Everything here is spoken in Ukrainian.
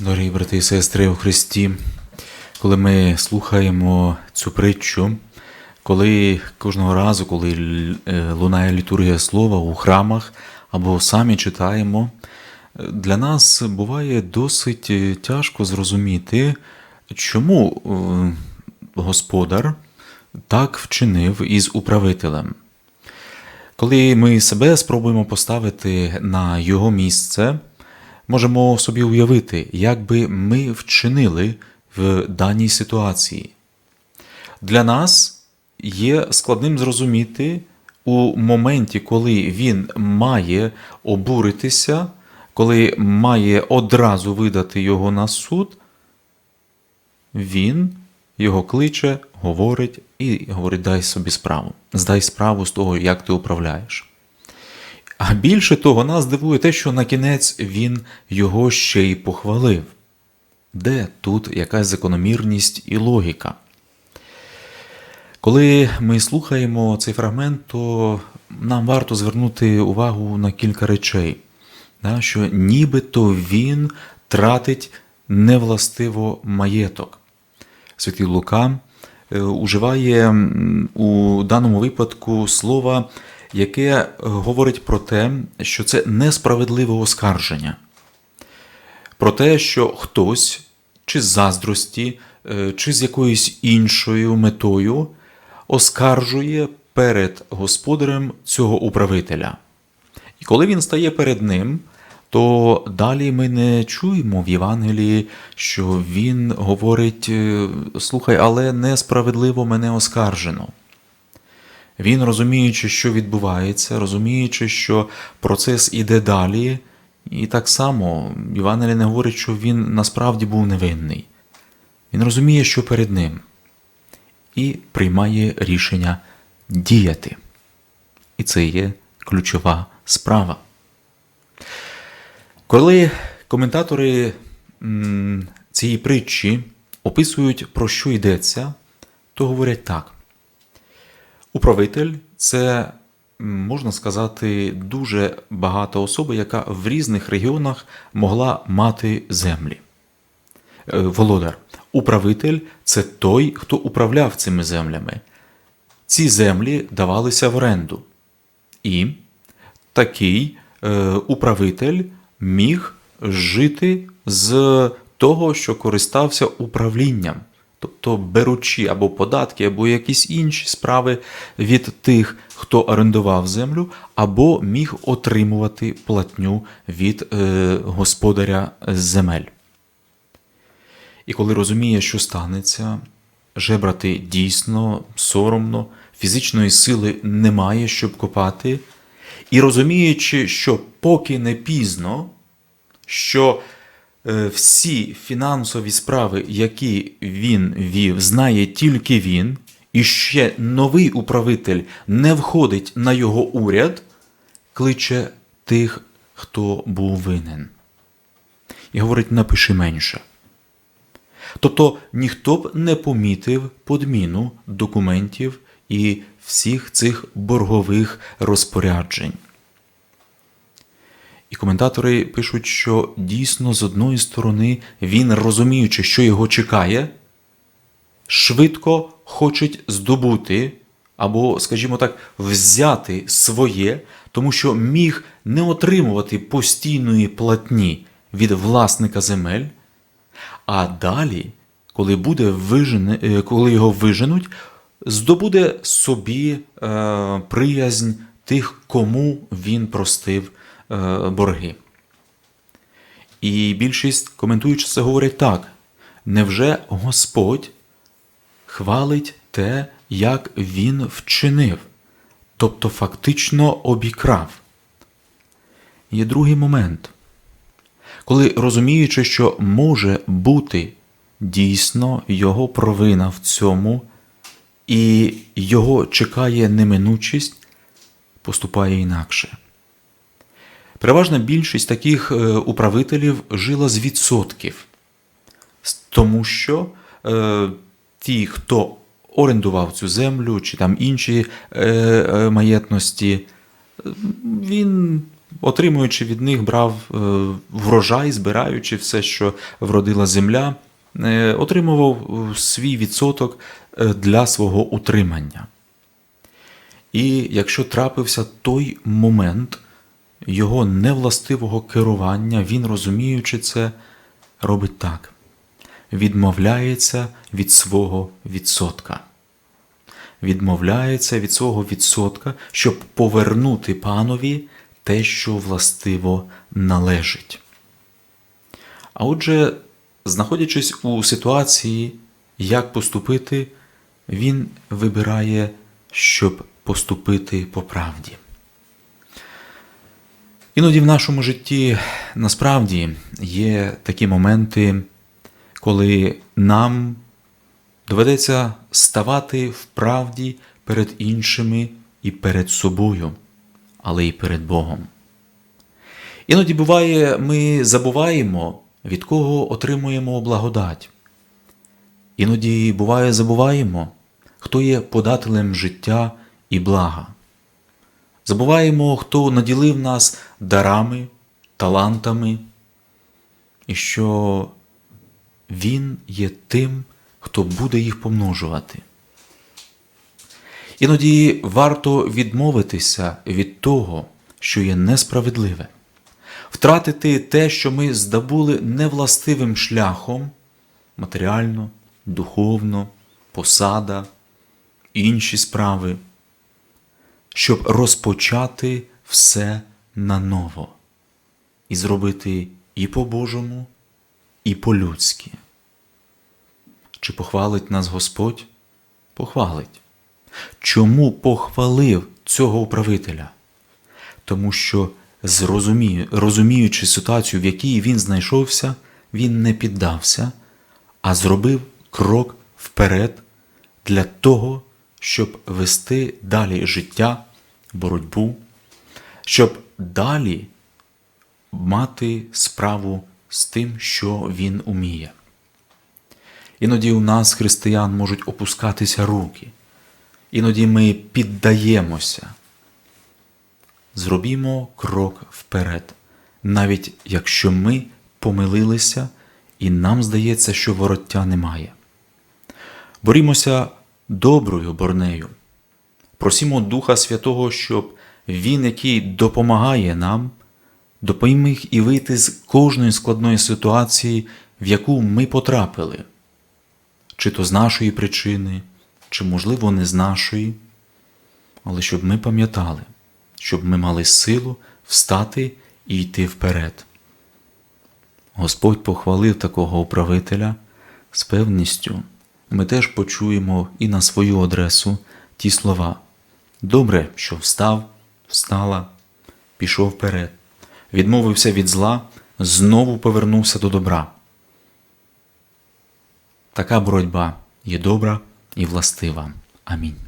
Дорогі брати і сестри у Христі, коли ми слухаємо цю притчу, коли кожного разу, коли е, лунає літургія слова у храмах або самі читаємо, для нас буває досить тяжко зрозуміти, чому е, господар так вчинив із управителем. Коли ми себе спробуємо поставити на його місце, можемо собі уявити, як би ми вчинили в даній ситуації. Для нас є складним зрозуміти у моменті, коли він має обуритися, коли має одразу видати його на суд, він його кличе, говорить і говорить: дай собі справу, здай справу з того, як ти управляєш. А більше того, нас дивує те, що на кінець він його ще й похвалив. Де тут якась закономірність і логіка? Коли ми слухаємо цей фрагмент, то нам варто звернути увагу на кілька речей, що нібито він тратить невластиво маєток. Святий Лука е, уживає у даному випадку слова, яке е, говорить про те, що це несправедливе оскарження. Про те, що хтось чи з заздрості, е, чи з якоюсь іншою метою оскаржує перед господарем цього управителя. І коли він стає перед ним, то далі ми не чуємо в Євангелії, що він говорить: е, слухай, але несправедливо мене оскаржено. Він, розуміючи, що відбувається, розуміючи, що процес іде далі, і так само Євангеліє не говорить, що він насправді був невинний. Він розуміє, що перед ним, і приймає рішення діяти. І це є ключова справа. Коли коментатори цієї притчі описують, про що йдеться, то говорять так. Управитель це, можна сказати, дуже багата особа, яка в різних регіонах могла мати землі. Е, Володар. Управитель це той, хто управляв цими землями. Ці землі давалися в оренду. І такий е, управитель міг жити з того, що користався управлінням, тобто беручи або податки, або якісь інші справи від тих, хто орендував землю, або міг отримувати платню від е, господаря земель. І коли розуміє, що станеться, жебрати дійсно соромно, фізичної сили немає, щоб копати, і розуміючи, що поки не пізно, що всі фінансові справи, які він вів, знає тільки він, і ще новий управитель не входить на його уряд, кличе тих, хто був винен. І говорить: напиши менше. Тобто ніхто б не помітив подміну документів і всіх цих боргових розпоряджень. І коментатори пишуть, що дійсно з одної сторони він, розуміючи, що його чекає, швидко хоче здобути або, скажімо так, взяти своє, тому що міг не отримувати постійної платні від власника земель, а далі, коли буде вижене, е, коли його виженуть, здобуде собі е, приязнь тих, кому він простив борги. І більшість, коментуючи це, говорять так: невже Господь хвалить те, як він вчинив, тобто фактично обікрав? Є другий момент коли розуміючи, що може бути дійсно його провина в цьому, і його чекає неминучість, поступає інакше. Переважна більшість таких е, управителів жила з відсотків, тому що е, ті, хто орендував цю землю чи там інші е, е, маєтності, він отримуючи від них, брав е, врожай, збираючи все, що вродила земля, е, отримував свій відсоток для свого утримання. І якщо трапився той момент його невластивого керування, він, розуміючи це, робить так: відмовляється від свого відсотка. Відмовляється від свого відсотка, щоб повернути панові те, що властиво належить. А отже, знаходячись у ситуації, як поступити, він вибирає, щоб поступити по правді. Іноді в нашому житті насправді є такі моменти, коли нам доведеться ставати в правді перед іншими і перед собою, але й перед Богом. Іноді буває, ми забуваємо, від кого отримуємо благодать. Іноді буває, забуваємо, хто є подателем життя і блага. Забуваємо, хто наділив нас дарами, талантами, і що Він є тим, хто буде їх помножувати. Іноді варто відмовитися від того, що є несправедливе, втратити те, що ми здобули невластивим шляхом матеріально, духовно, посада, інші справи щоб розпочати все наново і зробити і по-божому, і по-людськи. Чи похвалить нас Господь? Похвалить. Чому похвалив цього управителя? Тому що, зрозумію, розуміючи ситуацію, в якій він знайшовся, він не піддався, а зробив крок вперед для того, щоб вести далі життя, боротьбу, щоб далі мати справу з тим, що він уміє. Іноді у нас, християн, можуть опускатися руки, іноді ми піддаємося. Зробімо крок вперед, навіть якщо ми помилилися і нам здається, що вороття немає. Борімося доброю борнею. Просімо Духа Святого, щоб Він, який допомагає нам, допоміг і вийти з кожної складної ситуації, в яку ми потрапили, чи то з нашої причини, чи, можливо, не з нашої, але щоб ми пам'ятали, щоб ми мали силу встати і йти вперед. Господь похвалив такого управителя з певністю ми теж почуємо і на свою адресу ті слова. Добре, що встав, встала, пішов вперед, відмовився від зла, знову повернувся до добра. Така боротьба є добра і властива. Амінь.